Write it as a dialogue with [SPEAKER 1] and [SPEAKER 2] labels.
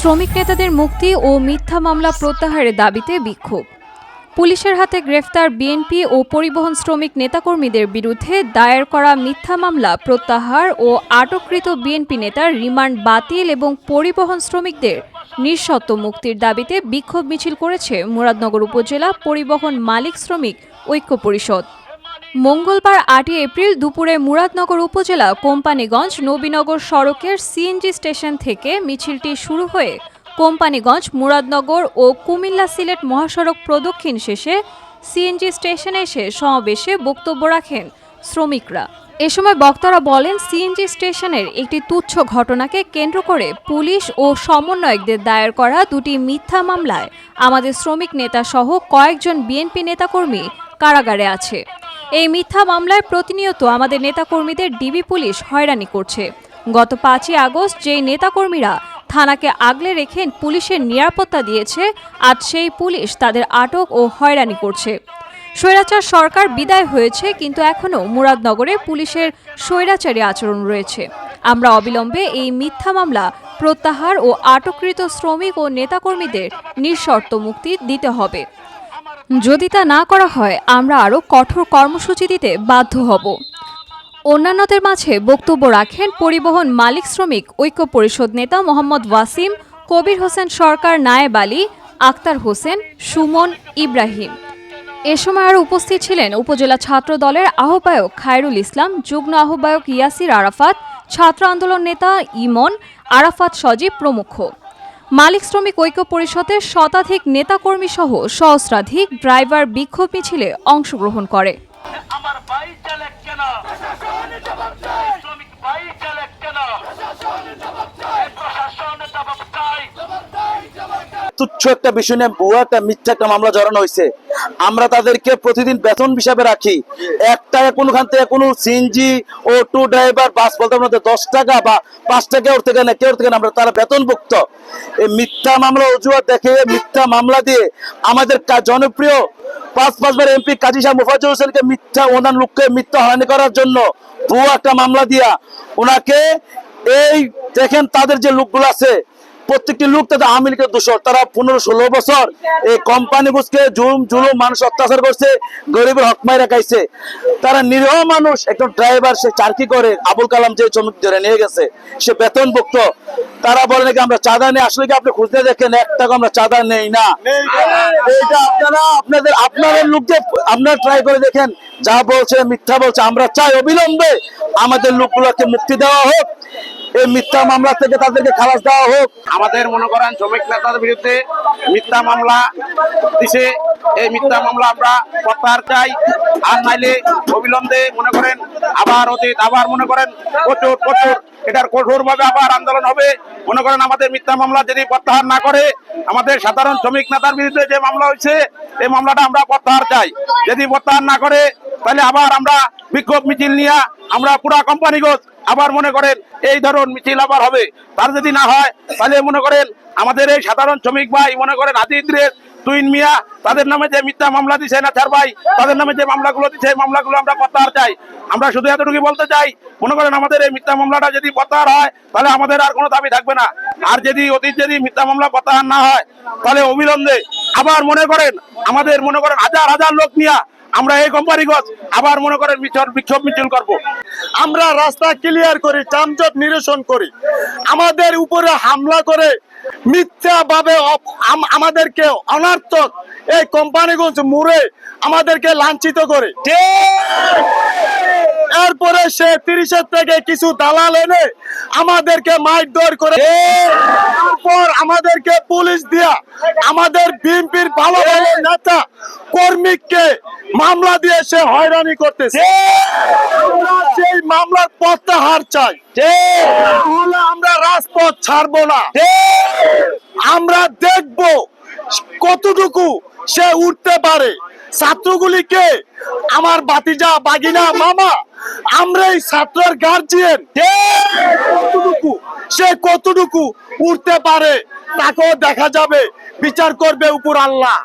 [SPEAKER 1] শ্রমিক নেতাদের মুক্তি ও মিথ্যা মামলা প্রত্যাহারের দাবিতে বিক্ষোভ। পুলিশের হাতে গ্রেফতার বিএনপি ও পরিবহন শ্রমিক নেতাকর্মীদের বিরুদ্ধে দায়ের করা মিথ্যা মামলা প্রত্যাহার ও আটককৃত বিএনপি নেতার রিমান্ড বাতিল এবং পরিবহন শ্রমিকদের নিঃশর্ত মুক্তির দাবিতে বিক্ষোভ মিছিল করেছে মুরাদনগর উপজেলা পরিবহন মালিক শ্রমিক ঐক্য পরিষদ। মঙ্গলবার আটই এপ্রিল দুপুরে মুরাদনগর উপজেলা কোম্পানিগঞ্জ নবীনগর সড়কের সিএনজি স্টেশন থেকে মিছিলটি শুরু হয়ে কোম্পানিগঞ্জ, মুরাদনগর ও কুমিল্লা সিলেট মহাসড়ক প্রদক্ষিণ শেষে সিএনজি স্টেশনে এসে সমাবেশে বক্তব্য রাখেন শ্রমিকরা। এ সময় বক্তারা বলেন, সিএনজি স্টেশনের একটি তুচ্ছ ঘটনাকে কেন্দ্র করে পুলিশ ও সমন্বয়কদের দায়ের করা দুটি মিথ্যা মামলায় আমাদের শ্রমিক নেতা সহ কয়েকজন বিএনপি নেতাকর্মী কারাগারে আছে। এই মিথ্যা মামলায় প্রতিনিয়ত আমাদের নেতাকর্মীদের ডিবি পুলিশ হয়রানি করছে। গত পাঁচই আগস্ট যেই নেতাকর্মীরা থানাকে আগলে রেখে পুলিশের নিরাপত্তা দিয়েছে, আজ সেই পুলিশ তাদের আটক ও হয়রানি করছে। স্বৈরাচার সরকার বিদায় হয়েছে, কিন্তু এখনও মুরাদনগরে পুলিশের স্বৈরাচারী আচরণ রয়েছে। আমরা অবিলম্বে এই মিথ্যা মামলা প্রত্যাহার ও আটককৃত শ্রমিক ও নেতাকর্মীদের নিঃশর্ত মুক্তি দিতে হবে। যদি তা না করা হয়, আমরা আরও কঠোর কর্মসূচি দিতে বাধ্য হব। অন্যান্যদের মাঝে বক্তব্য রাখেন পরিবহন মালিক শ্রমিক ঐক্য পরিষদ নেতা মোহাম্মদ ওয়াসিম, কবির হোসেন সরকার নায়েব আলী, আক্তার হোসেন, সুমন ইব্রাহিম। এ সময় আরও উপস্থিত ছিলেন উপজেলা ছাত্র দলের আহ্বায়ক খায়রুল ইসলাম, যুগ্ম আহ্বায়ক ইয়াসির আরাফাত, ছাত্র আন্দোলন নেতা ইমন, আরাফাত সজীব প্রমুখ। মালিক শ্রমিক ঐক্য পরিষদের শতাধিক নেতাকর্মী সহ সহস্রাধিক ড্রাইভার বিক্ষোভ মিছিলে অংশগ্রহণ করে।
[SPEAKER 2] তুচ্ছ একটা বিষয় নিয়ে ভুয়া একটা মিথ্যা একটা মামলা জড়ানো হয়েছে। আমরা তাদেরকে প্রতিদিন বেতন হিসাবে রাখি। এক টাকা কোনোখান থেকে কোনো সিএনজি ও টু ড্রাইভার বাস বলতে মধ্যে দশ টাকা বা পাঁচ টাকা ওর থেকে না কেউ থেকে আমরা তারা বেতনভুক্ত। এই মিথ্যা মামলা অজুহাত দেখে মিথ্যা মামলা দিয়ে আমাদের জনপ্রিয় পাঁচ পাঁচবার এমপি কাজী শাহ মুফাজুল হোসেনকে মিথ্যা ওনার লোককে মিথ্যা হয়রানি করার জন্য ভুয়া একটা মামলা দিয়া ওনাকে এই দেখেন তাদের যে লোকগুলো আছে প্রত্যেকটি লোক তাদের আওয়ামী লীগের দোষর। তারা পনেরো ষোলো বছর এই কোম্পানি বুঝকে জুলুম মানুষ অত্যাচার করছে, গরিবের হক মাইরা খাইছে। তারা নিরীহ মানুষ, একজন ড্রাইভার, সে চাকরি করে, আবুল কালাম যে শ্রমিক ধরে নিয়ে গেছে, সে বেতনভুক্ত। তারা বলে নাকি আমরা চাঁদা নেই, আসলে কি আপনি খুঁজতে দেখেন? এক টাকা আমরা চাঁদা নেই না। এইটা আপনারা, আপনাদের আপনাদের লোককে আপনারা ট্রাই করে দেখেন, যা বলছে, মিথ্যা বলছে, আমরা চাই অবিলম্বে আমাদের লোকগুলোকে মুক্তি দেওয়া হোক। এই মিথ্যা মামলা থেকে তাদেরকে খালাস দেওয়া হোক।
[SPEAKER 3] আমাদের মনে করেন শ্রমিক নেতার বিরুদ্ধে মিথ্যা মামলা দিছে। এই মিথ্যা মামলা আমরা প্রত্যাহার চাই। আর নাইলে অবিলম্বে মনে করেন আবার অতীত, আবার মনে করেন প্রচুর প্রচুর। এটার কঠোর ভাবে আবার আন্দোলন হবে। মনে করেন আমাদের মিথ্যা মামলা যদি প্রত্যাহার না করে, আমাদের সাধারণ শ্রমিক নেতার বিরুদ্ধে যে মামলা হয়েছে, এই মামলাটা আমরা প্রত্যাহার চাই। যদি প্রত্যাহার না করে, তাহলে আবার আমরা বিক্ষোভ মিছিল নিয়ে আমরা পুরা কোম্পানিগঞ্জ আবার মনে করেন এই ধরুন মিছিল আবার হবে। তার যদি না হয়, তাহলে মনে করেন আমাদের এই সাধারণ শ্রমিক ভাই, মনে করেন আদিদ্রেস তুইন মিয়া, তাদের নামে যে মিথ্যা মামলা দিছে না চার ভাই, তাদের নামে যে মামলাগুলো এই মামলাগুলো আমরা প্রত্যাহার চাই। আমরা শুধু এতটুকু বলতে চাই, মনে করেন আমাদের এই মিথ্যা মামলাটা যদি প্রত্যাহার হয়, তাহলে আমাদের আর কোনো দাবি থাকবে না। আর যদি অতীত যদি মিথ্যা মামলা প্রত্যাহার না হয়, তাহলে অবিলম্বে আবার মনে করেন আমাদের মনে করেন হাজার হাজার লোক নিয়ে আমরা এই কোম্পানিগঞ্জ আবার মনে করেন বিক্ষোভ মিছিল করব।
[SPEAKER 4] আমরা রাস্তা ক্লিয়ার করি, যানজট নিরসন করি। আমাদের উপরে হামলা করে মিথ্যা ভাবে আমাদেরকে অনার্থক এই কোম্পানিগঞ্জ মুড়ে আমাদেরকে লাঞ্ছিত করে। এরপরে সে তিরিশের থেকে কিছু দালাল এনে আমাদেরকে মারধর করে তারপর আমাদেরকে পুলিশ দিয়া আমাদের বিএনপির ভালো ভালো নেতা কর্মীকে মামলা দিয়ে সে হয়রানি করতেছে। সেই মামলার প্রত্যাহার চাই। আমরা রাজপথ ছাড়বো না। আমরা দেখব কতটুকু সে উঠতে পারে। ছাত্রগুলিকে, আমার বাতিজা বাগিনা মামা আমরা এই ছাত্রের গার্জিয়ান কতটুকু? সে কতটুকু উঠতে পারে, তাকেও দেখা যাবে। বিচার করবে উপর আল্লাহ।